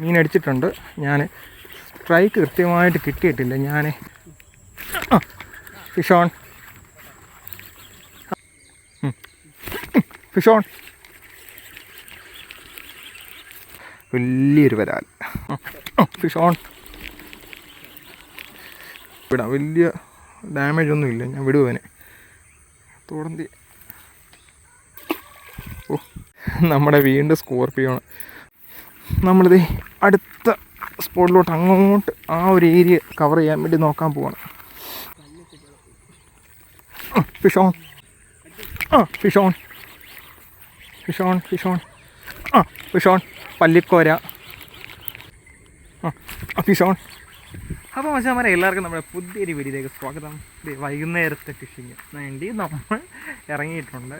മീൻ അടിച്ചിട്ടുണ്ട്. ഞാൻ സ്ട്രൈക്ക് കൃത്യമായിട്ട് കിട്ടിയിട്ടില്ല. ഞാൻ ഫിഷോൺ. ഫിഷോൺ. വലിയൊരു വരാൽ. ഫിഷോൺ. വിടാം. വലിയ ഡാമേജ് ഒന്നും ഇല്ല. ഞാൻ വിടുവനെ തോടന്തി. ഓ നമ്മുടെ വീണ്ടും സ്കോർപ്പിയോ നമ്മളിത് അടുത്ത സ്പോട്ടിലോട്ട് അങ്ങോട്ട് ആ ഒരു ഏരിയ കവർ ചെയ്യാൻ വേണ്ടി നോക്കാൻ പോവാണ്. ഫിഷ് ഓൺ ആ fish on fish on fish on ആ ഫിഷ് ഓൺ പല്ലിക്കോര. ആ ഫിഷ് ഓൺ അപ്പോൾ മച്ചാമാരെ എല്ലാവർക്കും നമ്മുടെ പുതിയൊരു വീഡിയോയിലേക്ക് സ്വാഗതം. വൈകുന്നേരത്തെ ഫിഷിങ് വേണ്ടി നമ്മൾ ഇറങ്ങിയിട്ടുണ്ട്.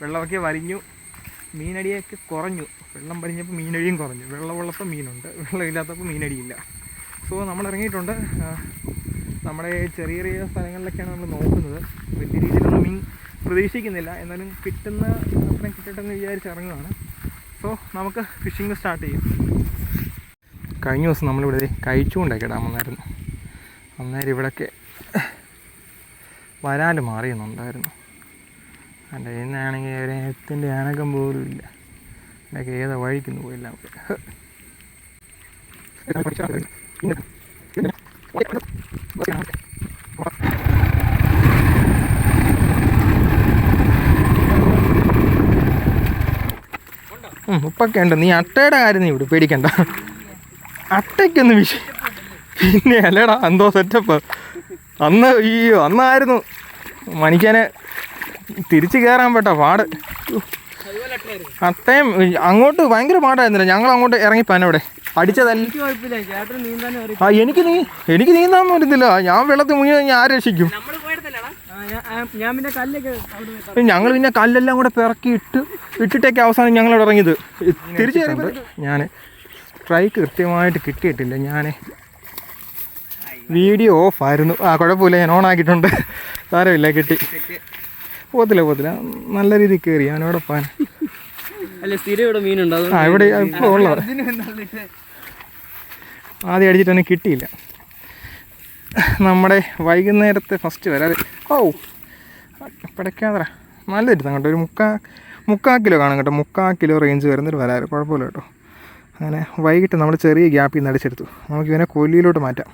വെള്ളമൊക്കെ വലിഞ്ഞു. മീനടിയൊക്കെ കുറഞ്ഞു. വെള്ളം പടിഞ്ഞപ്പോൾ മീനടിയും കുറഞ്ഞു. വെള്ളമുള്ളപ്പോൾ മീനുണ്ട്. വെള്ളമില്ലാത്തപ്പോൾ മീനടിയില്ല. സോ നമ്മൾ ഇറങ്ങിയിട്ടുണ്ട്. നമ്മുടെ ചെറിയ ചെറിയ സ്ഥലങ്ങളിലൊക്കെയാണ് നമ്മൾ നോക്കുന്നത്. വലിയ രീതിയിലൊന്നും മീൻ പ്രതീക്ഷിക്കുന്നില്ല. എന്നാലും കിട്ടുന്ന അത്രയും കിട്ടട്ടെന്ന് വിചാരിച്ച് ഇറങ്ങുകയാണ് സോ നമുക്ക് ഫിഷിംഗ് സ്റ്റാർട്ട് ചെയ്യാം. കഴിഞ്ഞ ദിവസം നമ്മളിവിടെ കഴിച്ചുകൊണ്ടൊക്കെ ഇടാൻ വന്നായിരുന്നു. അന്നേരം ഇവിടെയൊക്കെ വരാൽ മാറിയുന്നുണ്ടായിരുന്നു. എന്റെ ഇന്നാണെങ്കിൽ ഒരു എത്തിന്റെ അനക്കം പോലും ഇല്ല. എന്നൊക്കെ ഏതാ വഴിക്കുന്നു പോയില്ല ഉപ്പൊക്കെ ഉണ്ട്. നീ അട്ടയുടെ കാര്യം നീ ഇവിടെ പേടിക്കണ്ട. അട്ടയ്ക്കൊന്നും വിഷയം പിന്നെ അല്ലേടാ എന്തോ സെറ്റപ്പ് അന്ന് ഈ അന്നായിരുന്നു മണിക്കാനെ തിരിച്ചു കയറാൻ പെട്ട പാട്. അത്രയും അങ്ങോട്ട് ഭയങ്കര പാടായിരുന്നില്ല. ഞങ്ങൾ അങ്ങോട്ട് ഇറങ്ങി ഇവിടെ. അടിച്ചതല്ല കുഴപ്പമില്ല. ചേട്ടൻ ആ എനിക്ക് നീ എനിക്ക് നീന്താൻ പറ്റത്തില്ല. ഞാൻ വെള്ളത്തിൽ മുങ്ങി ഞാൻ ആരെ രക്ഷിക്കും? ഞാൻ പിന്നെ കല്ലൊക്കെ അവിടെ ഞങ്ങൾ പിന്നെ കല്ലെല്ലാം കൂടെ പിറക്കി ഇട്ട് ഇട്ടിട്ടൊക്കെ അവസാനം ഞങ്ങൾ ഇറങ്ങിയത്. തിരിച്ചു കയറിയപ്പോൾ ഞാൻ സ്ട്രൈക്ക് കൃത്യമായിട്ട് കിട്ടിയിട്ടില്ല. ഞാൻ വീഡിയോ ഓഫായിരുന്നു ആ കുഴപ്പമില്ല. ഞാൻ ഓൺ ആക്കിയിട്ടുണ്ട്. സാരമില്ല കിട്ടി. പോകത്തില്ല പോകത്തില്ല. നല്ല രീതിയിൽ കയറി അവനോടെ പോകാൻ. അല്ല സ്ഥിരം ഇവിടെ മീനുണ്ട്? ആ ഇവിടെ ഇപ്പോൾ ഉള്ളത്. ആദ്യം അടിച്ചിട്ടൊന്നും കിട്ടിയില്ല. നമ്മുടെ വൈകുന്നേരത്തെ ഫസ്റ്റ് വരാതെ ഓ പിടയ്ക്കാതറ നല്ല ഇരുത്താം കേട്ടോ. ഒരു മുക്കാ മുക്കാ കിലോ കാണും കേട്ടോ. മുക്കാ കിലോ റേഞ്ച് വരുന്നൊരു വരാറ്. കുഴപ്പമില്ല കേട്ടോ. അങ്ങനെ വൈകിട്ട് നമ്മൾ ചെറിയ ഗ്യാപ്പിൽ നിന്ന് അടിച്ചെടുത്തു. നമുക്ക് ഇവനെ കൊല്ലിയിലോട്ട് മാറ്റാം.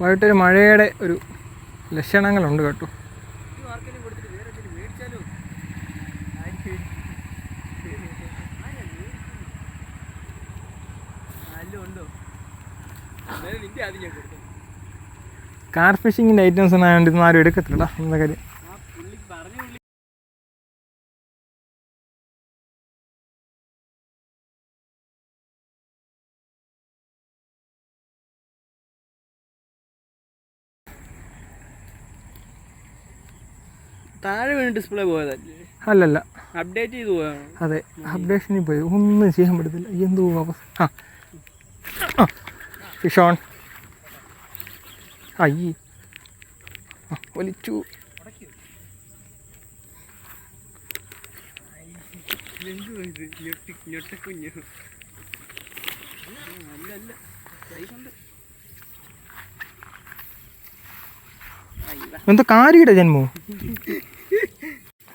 വൈകിട്ടൊരു മഴയുടെ ഒരു ലക്ഷണങ്ങളുണ്ട് കേട്ടോ. കാർ ഫിഷിങ്ങിന്റെ ഐറ്റംസ് ഒന്നും ആയതുകൊണ്ട് ഇതൊന്നും ആരും എടുക്കത്തില്ല എന്താ കാര്യം താഴെ വീണ് ഡിസ്പ്ലേ പോയതല്ലേ അല്ലല്ല. അപ്ഡേറ്റ് ചെയ്തു പോയാണ് അതെ അപ്ഡേഷനിൽ പോയി. ഒന്നും ചെയ്യാൻ പറ്റത്തില്ല. എന്തോ അവസ്ഥ? ആ. ഒലിച്ചു ഞൊട്ടക്കുഞ്ഞു അയ്യേ ആ വലിച്ചു. ഞൊട്ടക്കുഞ്ഞു. എന്താ കാരിയുടെ ജന്മോ?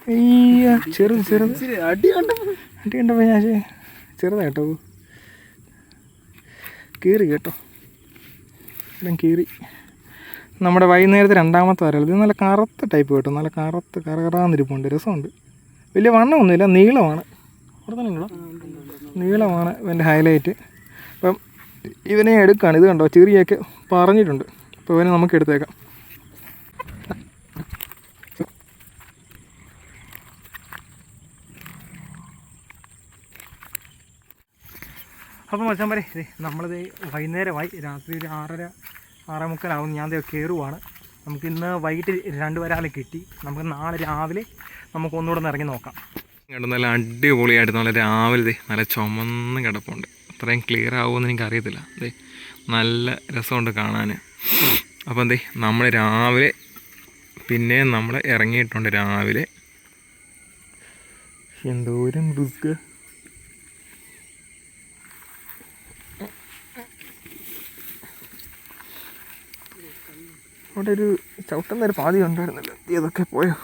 അയ്യ ചെറുത് ചെറുത്. അടി കണ്ട? അടി കണ്ടപ്പോ ഞാൻ ചെറുതാ കേട്ടോ കീറി കേട്ടോ. എല്ലാം കീറി. നമ്മുടെ വൈകുന്നേരത്തെ രണ്ടാമത്തെ വരൽ ഇത് നല്ല കറുത്ത ടൈപ്പ് കേട്ടോ. നല്ല കറുത്ത് കറകറാന്നിരിപ്പുണ്ട്. രസമുണ്ട്. വലിയ വണ്ണമൊന്നുമില്ല. നീളമാണ്. ഉണ്ടോ നീളമാണ് ഇവന്റെ ഹൈലൈറ്റ് അപ്പം ഇവനെ എടുക്കുകയാണ് ഇത് കണ്ടോ? ചെറിയൊക്കെ പറഞ്ഞിട്ടുണ്ട്. അപ്പോൾ ഇവനെ നമുക്ക് എടുത്തേക്കാം. അപ്പോൾ പറയേ ഇതേ നമ്മളിത് വൈകുന്നേരമായി രാത്രി ഒരു ആറര ആറേ മുക്കാലാവും ഞാൻ കയറുവാണ് നമുക്ക് ഇന്ന് വൈകിട്ട് രണ്ട് വരാളെ കിട്ടി. നമുക്ക് നാളെ രാവിലെ നമുക്ക് ഒന്നുകൂടെ ഒന്ന് ഇറങ്ങി നോക്കാം. കണ്ടു നല്ല അടിപൊളിയായിട്ട് നല്ല രാവിലെ നല്ല ചുമന്ന് കിടപ്പുണ്ട്. അത്രയും ക്ലിയർ ആവുമെന്ന് എനിക്ക് അറിയത്തില്ല. ദേ നല്ല രസമുണ്ട് കാണാൻ അപ്പം എന്തേ നമ്മൾ രാവിലെ പിന്നെ നമ്മൾ ഇറങ്ങിയിട്ടുണ്ട് രാവിലെ. എന്തോരം റിസ്ക്. അവിടെ ഒരു ചവിട്ടുന്ന ഒരു പാതി ഉണ്ടായിരുന്നല്ലോ ഇതൊക്കെ പോയോ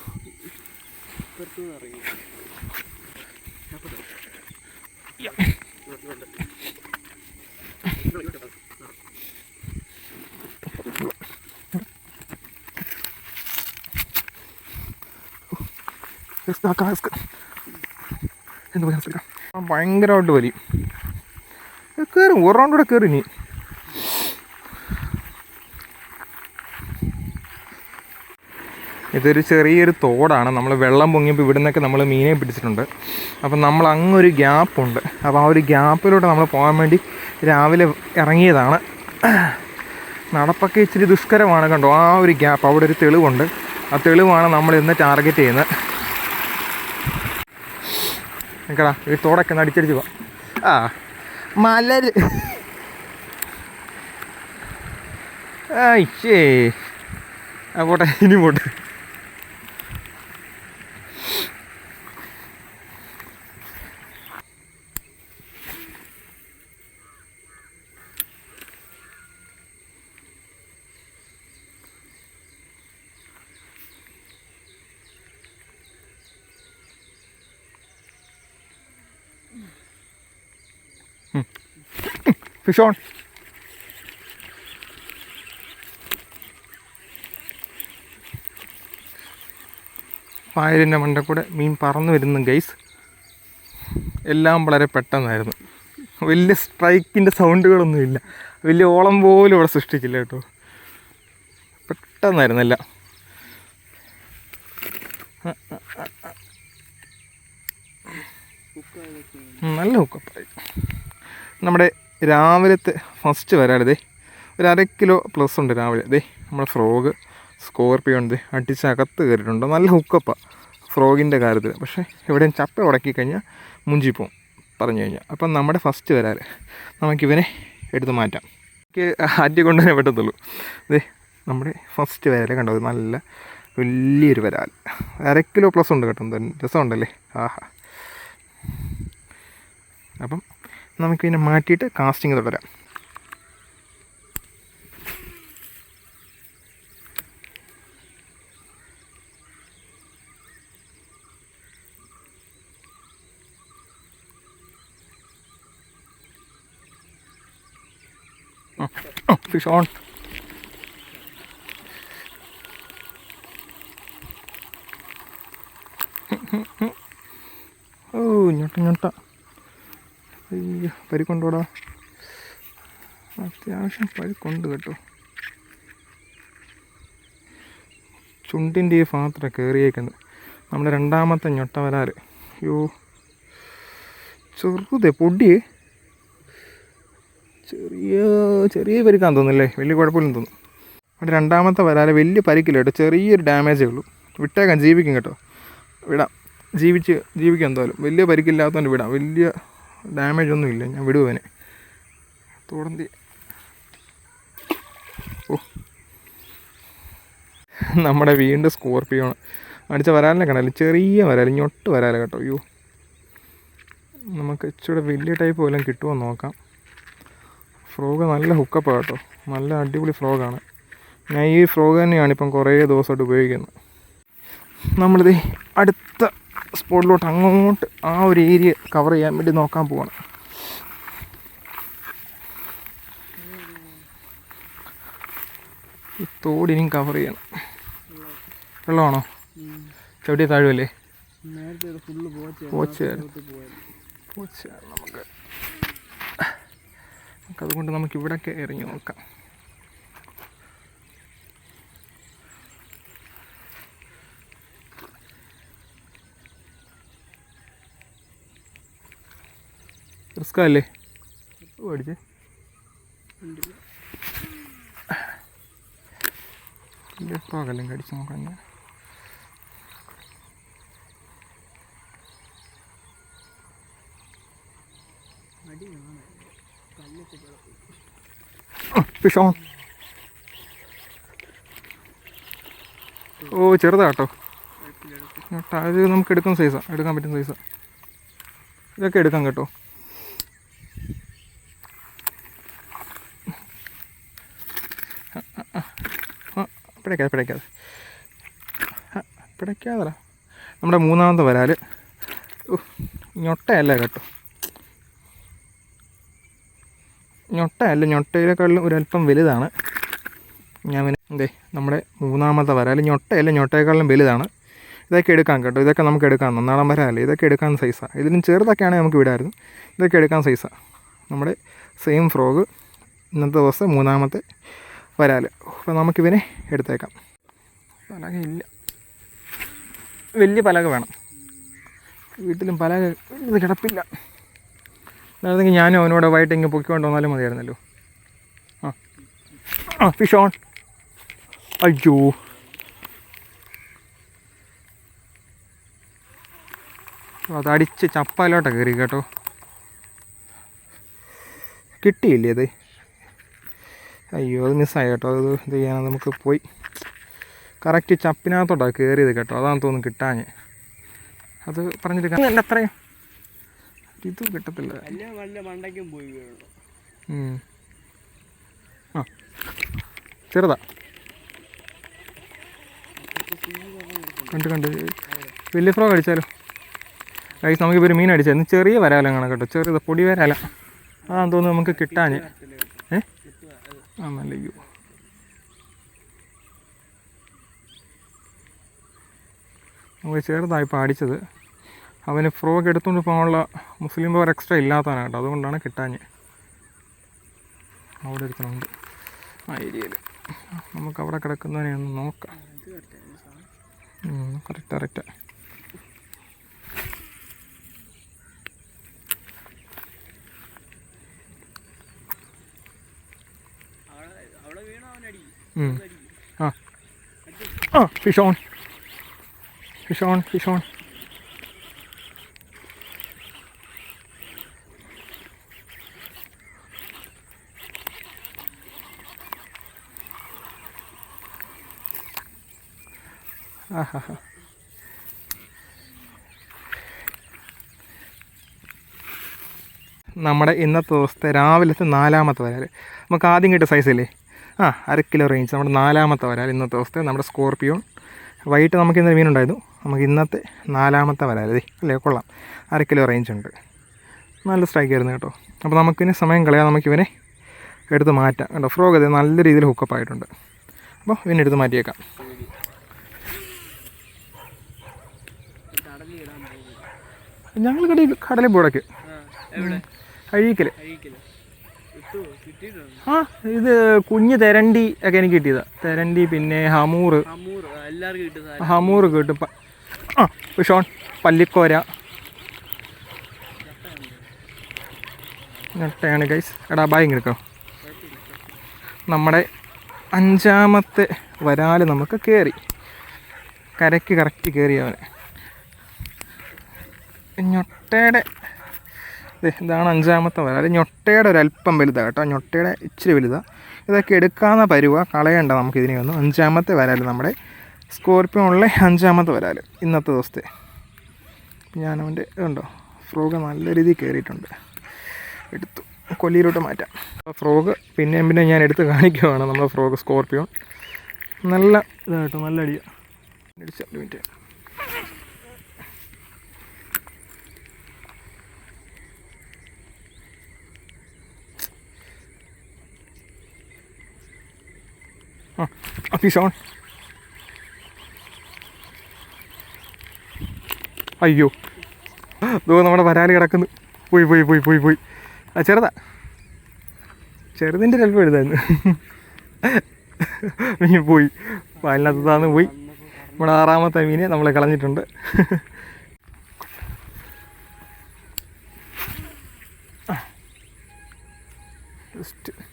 എന്ത് പറയാൻ ഭയങ്കരമായിട്ട് വലിയ കയറും ഒരു റൗണ്ട് കൂടെ കയറി നീ ഇതൊരു ചെറിയൊരു തോടാണ്. നമ്മൾ വെള്ളം പൊങ്ങിയപ്പോൾ ഇവിടെ നിന്നൊക്കെ നമ്മൾ മീനെ പിടിച്ചിട്ടുണ്ട്. അപ്പം നമ്മൾ അങ്ങൊരു ഗ്യാപ്പുണ്ട്. അപ്പോൾ ആ ഒരു ഗ്യാപ്പിലൂടെ നമ്മൾ പോകാൻ വേണ്ടി രാവിലെ ഇറങ്ങിയതാണ്. നടപ്പൊക്കെ ഇച്ചിരി ദുഷ്കരമാണ് കണ്ടോ? ആ ഒരു ഗ്യാപ്പ് അവിടെ ഒരു തെളിവുണ്ട്. ആ തെളിവാണ് നമ്മൾ ഇന്ന് ടാർഗറ്റ് ചെയ്യുന്നത്. നിൽക്കടാ ഈ തോടൊക്കെ ഒന്ന് അടിച്ചടിച്ച് പോവാം ആ മലര്. ആയിച്ചേ ആ പോട്ടെ ഇനി പോട്ടെ. ഫിഷ് ഓൺ പായലിന്റെ മണ്ട കൂടെ മീൻ പറന്നു വരുന്നു ഗൈസ് എല്ലാം വളരെ പെട്ടെന്നായിരുന്നു. വലിയ സ്ട്രൈക്കിന്റെ സൗണ്ടുകളൊന്നുമില്ല വലിയ ഓളം പോലും ഇവിടെ സൃഷ്ടിച്ചില്ല കേട്ടോ. പെട്ടെന്നായിരുന്നല്ല നല്ല ഹുക്കപ്പായി നമ്മുടെ രാവിലത്തെ ഫസ്റ്റ് വരാതെ ഒരു അര കിലോ പ്ലസ് ഉണ്ട് രാവിലെ. ദേ നമ്മുടെ ഫ്രോഗ് സ്കോർപ്പിയോ ഉണ്ട് അടിച്ച് അകത്ത് കയറിയിട്ടുണ്ട്. നല്ല ഹുക്കപ്പാണ് ഫ്രോഗിന്റെ കാര്യത്തിൽ പക്ഷേ എവിടെയും ചപ്പ ഉടക്കി കഴിഞ്ഞാൽ മുഞ്ചിപ്പോവും പറഞ്ഞു കഴിഞ്ഞാൽ അപ്പം നമ്മുടെ ഫസ്റ്റ് വരാൽ നമുക്കിവനെ എടുത്ത് മാറ്റാം. എനിക്ക് ആറ്റി കൊണ്ടുവരാൻ പറ്റത്തുള്ളൂ. ദേ നമ്മുടെ ഫസ്റ്റ് വരാൽ കണ്ടോ? നല്ല വലിയൊരു വരാൽ അര കിലോ പ്ലസ് ഉണ്ട് കേട്ടോ. രസമുണ്ടല്ലേ? ആഹാ. അപ്പം നമുക്കിതിനെ മാറ്റിയിട്ട് കാസ്റ്റിംഗ് തുടരാം ഓൺ ഓ ഞൊട്ട ഞൊട്ട. അയ്യോ പരിക്കൊണ്ടോടാ? അത്യാവശ്യം പരിക്കൊണ്ട് കേട്ടോ. ചുണ്ടിന്റെ ഈ ഭാഗത്താണ് കയറിയേക്കുന്നത് നമ്മുടെ രണ്ടാമത്തെ ഞൊട്ട വരാറ് അയ്യോ ചെറുതേ പൊടി ചെറിയ ചെറിയ പരിക്കാൻ തോന്നുന്നല്ലേ? വലിയ കുഴപ്പമില്ലെന്ന് തോന്നുന്നു. അവിടെ രണ്ടാമത്തെ വരാൽ വലിയ പരിക്കില്ല കേട്ടോ. ചെറിയൊരു ഡാമേജേ ഉള്ളൂ. വിട്ടേക്കാൻ ജീവിക്കും കേട്ടോ. വിടാം. ജീവിച്ച് ജീവിക്കാം എന്തായാലും. വലിയ പരിക്കില്ലാത്തതുകൊണ്ട് വിടാം. വലിയ ഡാമേജ് ഒന്നും ഇല്ല. ഞാൻ വിടുവനെ തോടന്തി. ഓ. നമ്മുടെ വീണ്ടും സ്കോർപ്പിയോ ആണ്. അടിച്ച വരാലിനെ കണ്ടല്ലോ ചെറിയ വരാൽ ഞൊട്ട് വരാല കേട്ടോ. അയ്യോ. നമുക്ക് ഇച്ചിരി വലിയ ടൈപ്പ് വല്ലതും കിട്ടുമോ നോക്കാം. ഫ്രോഗ് നല്ല ഹുക്കപ്പാണ് കേട്ടോ. നല്ല അടിപൊളി ഫ്രോഗാണ് ഞാൻ ഈ ഫ്രോഗ് തന്നെയാണ് ഇപ്പം കുറേ ദിവസമായിട്ട് ഉപയോഗിക്കുന്നത്. നമ്മളിത് അടുത്ത സ്പോട്ടിലോട്ട് അങ്ങോട്ട് ആ ഒരു ഏരിയ കവർ ചെയ്യാൻ വേണ്ടി നോക്കാൻ പോവാണ്. തോടിനും കവർ ചെയ്യണം. വെള്ളമാണോ? ചവിട്ടിയ താഴുമല്ലേ നമുക്ക്. നമുക്കതുകൊണ്ട് നമുക്ക് ഇവിടെയൊക്കെ ഇറങ്ങി നോക്കാം. റിസ്ക് പഠിച്ച്. പകലും കടിച്ചു കടിച്ച് നോക്കാം ഞാൻ. ഫിഷ് ഓൺ ഓ ചെറുതാട്ടോ. അത് നമുക്ക് എടുക്കുന്ന സൈസാണ് എടുക്കാൻ പറ്റുന്ന സൈസാണ് ഇതൊക്കെ എടുക്കാം കേട്ടോ. പിടയ്ക്കാതെ പിടയ്ക്കാതെ പിടയ്ക്കാതല്ല നമ്മുടെ മൂന്നാമത്തെ വരാൽ ഞൊട്ടയല്ല കേട്ടോ? ഞൊട്ടയല്ല ഞൊട്ടയിലേക്കാളും ഒരല്പം വലുതാണ്. ഞാൻ പിന്നെ എന്തേ നമ്മുടെ മൂന്നാമത്തെ വരാൽ ഞൊട്ടയല്ല ഞൊട്ടയേക്കാളും വലുതാണ്. ഇതൊക്കെ എടുക്കാം കേട്ടോ. ഇതൊക്കെ നമുക്ക് എടുക്കാം. നന്നാളം വരാല്ലേ ഇതൊക്കെ എടുക്കാൻ സൈസാണ് ഇതിലും ചെറുതൊക്കെയാണെങ്കിൽ നമുക്ക് വിടായിരുന്നു ഇതൊക്കെ എടുക്കാൻ സൈസാണ് നമ്മുടെ സെയിം ഫ്രോഗ് ഇന്നത്തെ ദിവസം മൂന്നാമത്തെ വരാൽ. അപ്പോൾ നമുക്കിവനെ എടുത്തേക്കാം. പലക ഇല്ല വലിയ പലക വേണം. വീട്ടിലും പലക ഇത് കിടപ്പില്ല. അതാണെങ്കിൽ ഞാനും അവനോട് വൈകിട്ട് ഇങ്ങനെ പൊക്കിക്കൊണ്ട് വന്നാലും മതിയായിരുന്നല്ലോ. ആ. ആ ഫിഷ് ഓൺ അയ്യോ. അതടിച്ച് ചപ്പാലോട്ടാണ് കയറി കേട്ടോ. കിട്ടിയില്ലേ അത് അയ്യോ അത് മിസ്സായി കേട്ടോ. അത് ഇത് ചെയ്യാൻ നമുക്ക് പോയി. കറക്റ്റ് ചപ്പിനകത്തോട്ടാണ് കയറിയത് കേട്ടോ. അതാണ് തോന്നുന്നു കിട്ടാഞ്ഞ്. അത് പറഞ്ഞിട്ട് അല്ല അത്രയും. ഇത് കിട്ടത്തില്ല. ആ ചെറുതാ. കണ്ട് കണ്ട്. വലിയ ഫ്രോ അടിച്ചാലോ? കഴിച്ച് നമുക്കിപ്പോൾ ഒരു മീൻ അടിച്ചായിരുന്നു. ചെറിയ വരാലം കേട്ടോ. ചെറിയത് പൊടി വരാല. അതാണെന്ന് തോന്നുന്നു നമുക്ക് കിട്ടാഞ്ഞ്. ആ നല്ല അയ്യോ നമുക്ക് ഇപ്പോൾ അടിച്ചത് അവന് ഫ്രോക്ക് എടുത്തുകൊണ്ട് പോകാനുള്ള മുസ്ലിം പവർ എക്സ്ട്രാ ഇല്ലാത്തതാണ് കേട്ടോ. അതുകൊണ്ടാണ് കിട്ടാഞ്ഞ്. അവിടെ ഒരുത്തനുണ്ട് ആ ഏരിയയിൽ. നമുക്ക് അവിടെ കിടക്കുന്നതിനെ ഒന്ന് നോക്കാം കറക്റ്റ് കറക്റ്റ് അവിടെ അവിടെ വീണ അവനടി ആ. ആ fish on fish on fish on ആഹാ നമ്മുടെ ഇന്നത്തെ ദിവസത്തെ രാവിലത്തെ നാലാമത്തെ വരാൽ നമുക്ക് ആദ്യം കിട്ടിയ സൈസില്ലേ ആ അര കിലോ റേഞ്ച് നമ്മുടെ നാലാമത്തെ വരാൽ ഇന്നത്തെ ദിവസത്തെ നമ്മുടെ സ്കോർപ്പിയോൺ വൈകിട്ട് നമുക്ക് ഇന്നലെ മീനുണ്ടായിരുന്നു. നമുക്ക് ഇന്നത്തെ നാലാമത്തെ വരാൽ. ദേ അല്ലേ കൊള്ളാം. അര കിലോ റേഞ്ച് ഉണ്ട്. നല്ല സ്ട്രൈക്ക് ആയിരുന്നു കേട്ടോ. അപ്പോൾ നമുക്കിനി സമയം കളയാതെ നമുക്കിവനെ എടുത്ത് മാറ്റാം. കേട്ടോ ഫ്രോഗ് അതെ നല്ല രീതിയിൽ ഹുക്കപ്പ് ആയിട്ടുണ്ട്. അപ്പോൾ ഇവനെ എടുത്ത് മാറ്റിയേക്കാം. ഞങ്ങൾ കടയിൽ കടലിൽ പോടക്ക് അഴീക്കൽ. അഴീക്കൽ ആ ഇത് കുഞ്ഞ് തെരണ്ടി ഒക്കെ എനിക്ക് കിട്ടിയതാ. തെരണ്ടി പിന്നെ ഹമൂർ. ഹമൂറ് ഹമൂർ കിട്ടും ആ ഷോൺ പല്ലിക്കോര. ഞെട്ടയാണ് ഗൈസ് എടാ ബാഗ് എടുക്കോ നമ്മുടെ അഞ്ചാമത്തെ വരാൽ നമുക്ക് കയറി കരയ്ക്ക് കറക്റ്റ് കയറി അവനെ ഞൊട്ടയുടെ ഇതാണ് അഞ്ചാമത്തെ വര. അത് ഞൊട്ടയുടെ ഒരു അല്പം വലുതാണ് കേട്ടോ. ഞൊട്ടയുടെ ഇച്ചിരി വലുതാണ് ഇതൊക്കെ എടുക്കാവുന്ന പരുവ കളയണ്ട നമുക്ക് ഇതിനെ ഒന്നും. അഞ്ചാമത്തെ വരാൽ നമ്മുടെ സ്കോർപ്പിയോണിലെ അഞ്ചാമത്തെ വരാൽ ഇന്നത്തെ ദിവസത്തെ. ഞാൻ അവന്റെ ഇതുണ്ടോ? ഫ്രോഗ് നല്ല രീതിയിൽ കയറിയിട്ടുണ്ട്. എടുത്തു. കൊല്ലിയിലോട്ട് മാറ്റാം. അപ്പോൾ ഫ്രോഗ് പിന്നെയും പിന്നെ ഞാൻ എടുത്ത് കാണിക്കുവാണ് നമ്മുടെ ഫ്രോഗ് സ്കോർപ്പിയോൺ നല്ല ഇതായിട്ടോ നല്ല അടിയാണ് അടിച്ച മിനിറ്റ്. ആ ആ ഫിഷ് ഓൺ അയ്യോ. ഇതോ നമ്മുടെ വരാൽ കിടക്കുന്നു. പോയി പോയി പോയി പോയി പോയി. ആ ചെറുതാ. ചെറുതിന്റെ ചിലപ്പോൾ എഴുതായിരുന്നു മീൻ പോയി. പാലിനകത്താന്ന് പോയി. നമ്മുടെ ആറാമത്തെ മീനെ നമ്മളെ കളഞ്ഞിട്ടുണ്ട്. ജസ്റ്റ്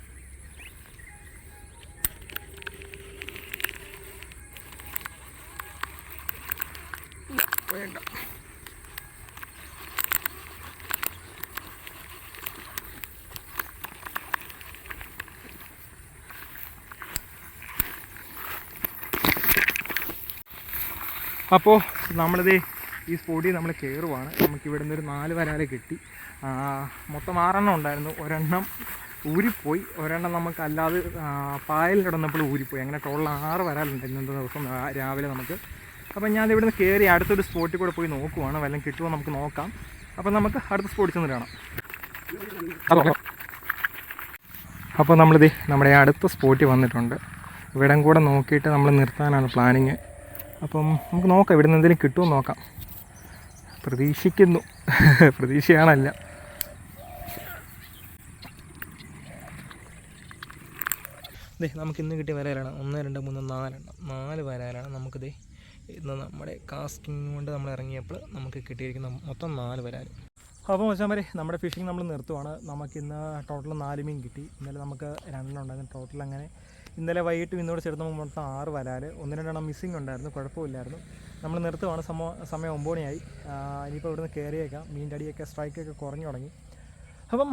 വേണ്ട അപ്പോൾ നമ്മളിത് ഈ സ്പോട്ടിൽ നമ്മൾ കയറുവാണ്. നമുക്ക് ഇവിടെ നിന്ന് ഒരു നാല് വരാലെ കിട്ടി. മൊത്തം ആറെണ്ണം ഉണ്ടായിരുന്നു. ഒരെണ്ണം ഊരിപ്പോയി. ഒരെണ്ണം നമുക്ക് അല്ലാതെ പായൽ കിടന്നപ്പോൾ ഊരിപ്പോയി. അങ്ങനെ ടോളിൽ ആറ് വരാലുണ്ട് ഇന്നത്തെ ദിവസം. രാവിലെ നമുക്ക് അപ്പം ഞാൻ ഇവിടെ നിന്ന് കയറി അടുത്തൊരു സ്പോട്ടിൽ കൂടെ പോയി നോക്കുവാണ്. വല്ലതും കിട്ടുമോ നമുക്ക് നോക്കാം. അപ്പം നമുക്ക് അടുത്ത സ്പോട്ടിൽ ചെന്ന് കാണാം. അപ്പോൾ നമ്മളിത് നമ്മുടെ അടുത്ത സ്പോട്ടിൽ വന്നിട്ടുണ്ട്. ഇവിടം കൂടെ നോക്കിയിട്ട് നമ്മൾ നിർത്താനാണ് പ്ലാനിങ് അപ്പം നമുക്ക് നോക്കാം ഇവിടെ നിന്ന് എന്തെങ്കിലും കിട്ടുമോ നോക്കാം. പ്രതീക്ഷിക്കുന്നു. പ്രതീക്ഷയാണല്ല. നമുക്ക് ഇന്ന് കിട്ടിയ വരാലാണ് ഒന്ന് രണ്ട് മൂന്ന് നാലെണ്ണം നാല് വരാലാണ് നമുക്കിത് ഇന്ന് നമ്മുടെ കാസ്റ്റിംഗ് കൊണ്ട് നമ്മൾ ഇറങ്ങിയപ്പോൾ നമുക്ക് കിട്ടിയിരിക്കുന്ന മൊത്തം നാല് വരാൽ അപ്പോൾ വെച്ചാൽ മതി നമ്മുടെ ഫിഷിംഗ് നമ്മൾ നിർത്തുവാണ്. നമുക്കിന്ന് ടോട്ടൽ നാല് മീൻ കിട്ടി. ഇന്നലെ നമുക്ക് രണ്ടെണ്ണം ഉണ്ടായിരുന്നു. ടോട്ടൽ അങ്ങനെ ഇന്നലെ വൈകിട്ട് ഇന്നോട് ചേർന്ന് മൊത്തം ആറ് വരാൽ ഒന്ന് രണ്ടെണ്ണം മിസ്സിംഗ് ഉണ്ടായിരുന്നു. കുഴപ്പമില്ലായിരുന്നു. നമ്മൾ നിർത്തുവാണ്. സമയം സമയം ഒമ്പത് മണിയായി ഇനിയിപ്പോൾ ഇവിടുന്ന് കയറിയേക്കാം. മീന്റെ അടിയൊക്കെ സ്ട്രൈക്കൊക്കെ കുറഞ്ഞു തുടങ്ങി. അപ്പം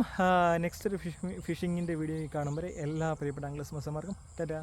നെക്സ്റ്റ് ഒരു ഫിഷിംഗ് ഫിഷിങ്ങിന്റെ വീഡിയോ കാണുമ്പോൾ എല്ലാ പ്രിയപ്പെട്ട അംഗ്ലസ് മസന്മാർക്കും ടാറ്റാ.